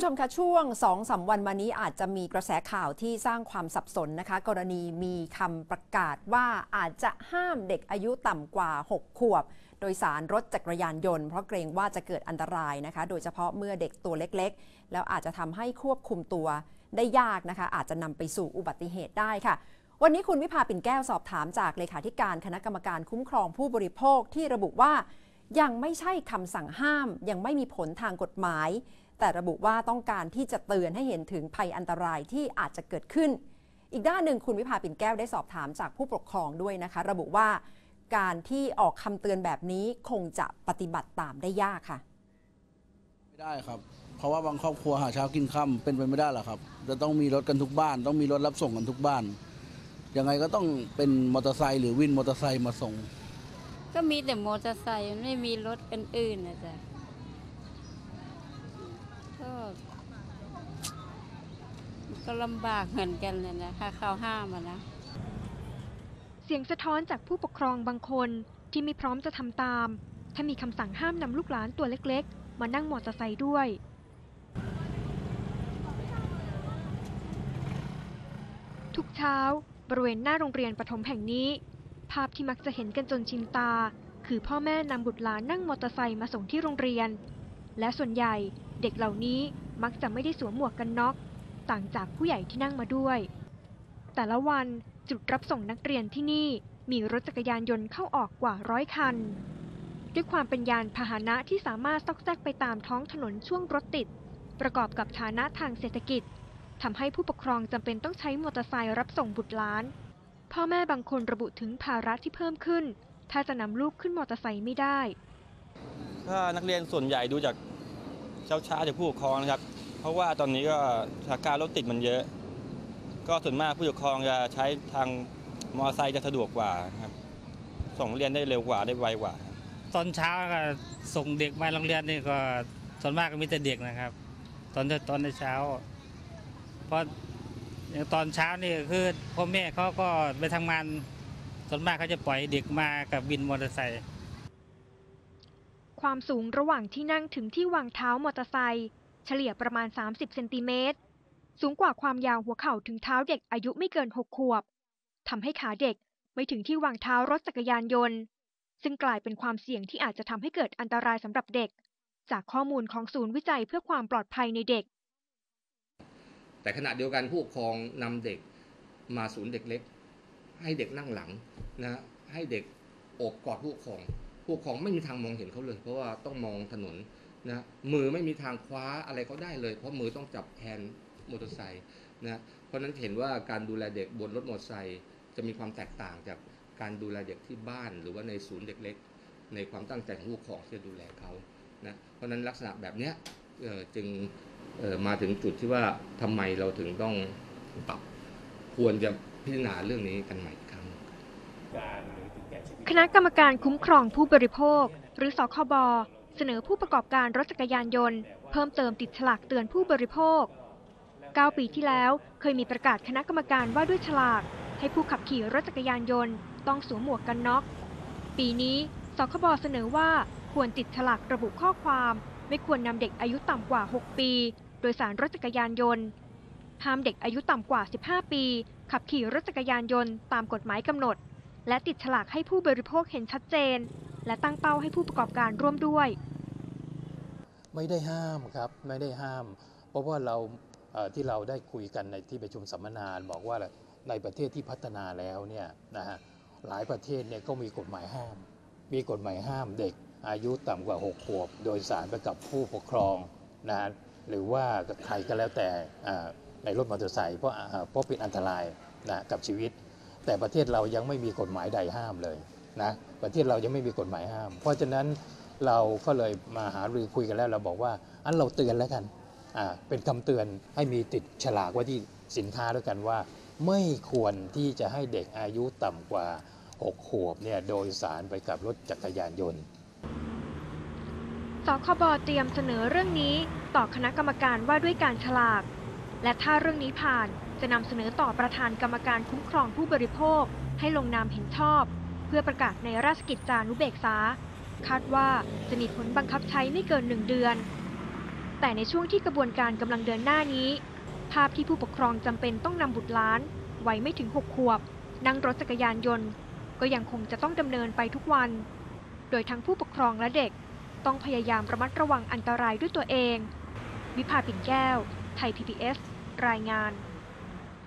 ผู้ชมคะช่วง2อสวันมานี้อาจจะมีกระแสข่าวที่สร้างความสับสนนะคะ กรณีมีคำประกาศว่าอาจจะห้ามเด็กอายุต่ำกว่า 6 ขวบ โดยสารรถจักรยานยนต์เพราะเกรงว่าจะเกิดอันตรายนะคะ โดยเฉพาะเมื่อเด็กตัวเล็กๆ แล้วอาจจะทำให้ควบคุมตัวได้ยากนะคะ อาจจะนำไปสู่อุบัติเหตุได้ค่ะ วันนี้คุณวิภาปิ่นแก้วสอบถามจากเลขาธิการคณะกรรมการคุ้มครองผู้บริโภคที่ระบุว่ายังไม่ใช่คำสั่งห้าม ยังไม่มีผลทางกฎหมาย แต่ระบุว่าต้องการที่จะเตือนให้เห็นถึงภัยอันตรายที่อาจจะเกิดขึ้น อีกด้านหนึ่งคุณวิภาปิ่นแก้วได้สอบถามจากผู้ปกครองด้วยนะคะ ระบุว่าการที่ออกคำเตือนแบบนี้คงจะปฏิบัติตามได้ยากค่ะ ไม่ได้ครับ เพราะว่าบางครอบครัวหาเช้ากินค่ำเป็นไปไม่ได้หรอกครับ จะต้องมีรถกันทุกบ้าน ต้องมีรถรับส่งกันทุกบ้านยังไงก็ต้องเป็นมอเตอร์ไซค์หรือวินมอเตอร์ไซค์มาส่ง ก็มีแต่มอเตอร์ไซค์มันไม่มีรถกันอื่นนะจ๊ะ ก็ลำบากเหมือนกันเลยนะถ้าเขาห้ามอะนะ เสียงสะท้อนจากผู้ปกครองบางคนที่ไม่พร้อมจะทำตาม ถ้ามีคำสั่งห้ามนำลูกหลานตัวเล็กๆ มานั่งมอเตอร์ไซค์ด้วย ทุกเช้า บริเวณหน้าโรงเรียนปฐมแห่งนี้ ภาพที่มักจะเห็นกันจนชินตา คือพ่อแม่นำบุตรหลานนั่งมอเตอร์ไซค์มาส่งที่โรงเรียน และส่วนใหญ่เด็กเหล่านี้มักจะไม่ได้สวมหมวกกันน็อก ต่างจากผู้ใหญ่ที่นั่งมาด้วย แต่ละวันจุดรับส่งนักเรียนที่นี่มีรถจักรยานยนต์เข้าออกกว่าร้อยคัน ด้วยความเป็นยานพาหนะที่สามารถซอกแซกไปตามท้องถนนช่วงรถติด ประกอบกับฐานะทางเศรษฐกิจทำให้ผู้ปกครองจำเป็นต้องใช้มอเตอร์ไซค์รับส่งบุตรหลาน พ่อแม่บางคนระบุถึงภาระที่เพิ่มขึ้น ถ้าจะนำลูกขึ้นมอเตอร์ไซค์ไม่ได้ ถ้านักเรียนส่วนใหญ่ดูจากเช้าช้าๆจากผู้ปกครองนะครับ เพราะว่าตอนนี้ก็สถานการณ์รถติดมันเยอะ ก็ส่วนมากผู้ปกครองจะใช้ทางมอเตอร์ไซค์จะสะดวกกว่าครับ ส่งเรียนได้เร็วกว่าได้ไวกว่าตอนเช้าก็ส่งเด็กมาโรงเรียนนี่ก็ส่วนมากก็มีแต่เด็กนะครับ ตอนตอนเช้า เพราะอย่างตอนเช้านี่คือพ่อแม่เขาก็ไปทำงานส่วนมากเขาจะปล่อยเด็กมากับวินมอเตอร์ไซค์ ความสูงระหว่างที่นั่งถึงที่วางเท้ามอเตอร์ไซค์ เฉลี่ยประมาณ 30 เซนติเมตร สูงกว่าความยาวหัวเข่าถึงเท้าเด็กอายุไม่เกิน 6 ขวบ ทำให้ขาเด็กไม่ถึงที่วางเท้ารถจักรยานยนต์ ซึ่งกลายเป็นความเสี่ยงที่อาจจะทำให้เกิดอันตรายสำหรับเด็ก จากข้อมูลของศูนย์วิจัยเพื่อความปลอดภัยในเด็ก แต่ขณะเดียวกันผู้ปกครองนำเด็กมาศูนย์เด็กเล็ก ให้เด็กนั่งหลังนะให้เด็กอบกอดผู้ปกครองผู้ปกครองไม่มีทางมองเห็นเขาเลย เพราะว่าต้องมองถนน นะมือไม่มีทางคว้าอะไรเขาได้เลย เพราะมือต้องจับแฮนด์มอเตอร์ไซค์นะเพราะฉะนั้นเห็นว่าการดูแลเด็กบนรถมอเตอร์ไซค์จะมีความแตกต่างจากการดูแลเด็กที่บ้านหรือว่าในศูนย์เด็กเล็ก ในความตั้งใจของผู้ปกครองที่จะดูแลเขานะเพราะฉะนั้นลักษณะแบบเนี้ยเอ่อจึงเอ่อมาถึงจุดที่ว่าทำไมเราถึงต้องปรับควรจะพิจารณาเรื่องนี้กันใหม่อีกครั้งคณะกรรมการคุ้มครองผู้บริโภค หรือสคบ เสนอผู้ประกอบการรถจักรยานยนต์ เพิ่มเติมติดฉลากเตือนผู้บริโภค 9 ปีที่แล้วเคยมีประกาศคณะกรรมการว่าด้วยฉลาก ให้ผู้ขับขี่รถจักรยานยนต์ ต้องสวมหมวกกันน็อก ปีนี้สคบเสนอว่าควรติดฉลากระบุข้อความ ไม่ควรนำเด็กอายุต่ำกว่า 6 ปี โดยสารรถจักรยานยนต์ห้ามเด็กอายุต่ำกว่า 15 ปี ขับขี่รถจักรยานยนต์ตามกฎหมายกำหนด และติดฉลากให้ผู้บริโภคเห็นชัดเจน และตั้งเป้าให้ผู้ประกอบการร่วมด้วย ไม่ได้ห้ามครับไม่ได้ห้าม เพราะว่าเราที่เราได้คุยกันในที่ประชุมสัมมนาบอกว่าในประเทศที่พัฒนาแล้วเนี่ยนะฮะหลายประเทศเนี่ยก็มีกฎหมายห้าม มีกฎหมายห้ามเด็กอายุต่ำกว่า 6 ขวบ โดยสารไปกับผู้ปกครองนะฮะหรือว่าใครก็แล้วแต่ในรถมอเตอร์ไซค์เพราะเพราะเป็นอันตรายนะกับชีวิต แต่ประเทศเรายังไม่มีกฎหมายใดห้ามเลยนะประเทศเรายังไม่มีกฎหมายห้าม เพราะฉะนั้น เราก็เลยมาหารือคุยกันแล้วเราบอกว่าอันเราเตือนแล้วกันเป็นคำเตือนให้มีติดฉลากไว้ที่สินค้าด้วยกันว่า ไม่ควรที่จะให้เด็กอายุต่ำกว่า 6 ขวบเนี่ยโดยสารไปกับรถจักรยานยนต์สคบเตรียมเสนอเรื่องนี้ต่อคณะกรรมการว่าด้วยการฉลาก และถ้าเรื่องนี้ผ่านจะนำเสนอต่อประธานกรรมการคุ้มครองผู้บริโภค ให้ลงนามเห็นชอบ เพื่อประกาศในราชกิจจานุเบกษา คาดว่าจะมีผลบังคับใช้ไม่เกินหนึ่งเดือน แต่ในช่วงที่กระบวนการกำลังเดินหน้านี้ ภาพที่ผู้ปกครองจำเป็นต้องนำบุตรหลานวัยไม่ถึง 6 ขวบ นั่งรถจักรยานยนต์ ก็ยังคงจะต้องดำเนินไปทุกวัน โดยทั้งผู้ปกครองและเด็กต้องพยายามระมัดระวังอันตรายด้วยตัวเอง วิภาปิ่นแก้ว ไทย PBS รายงาน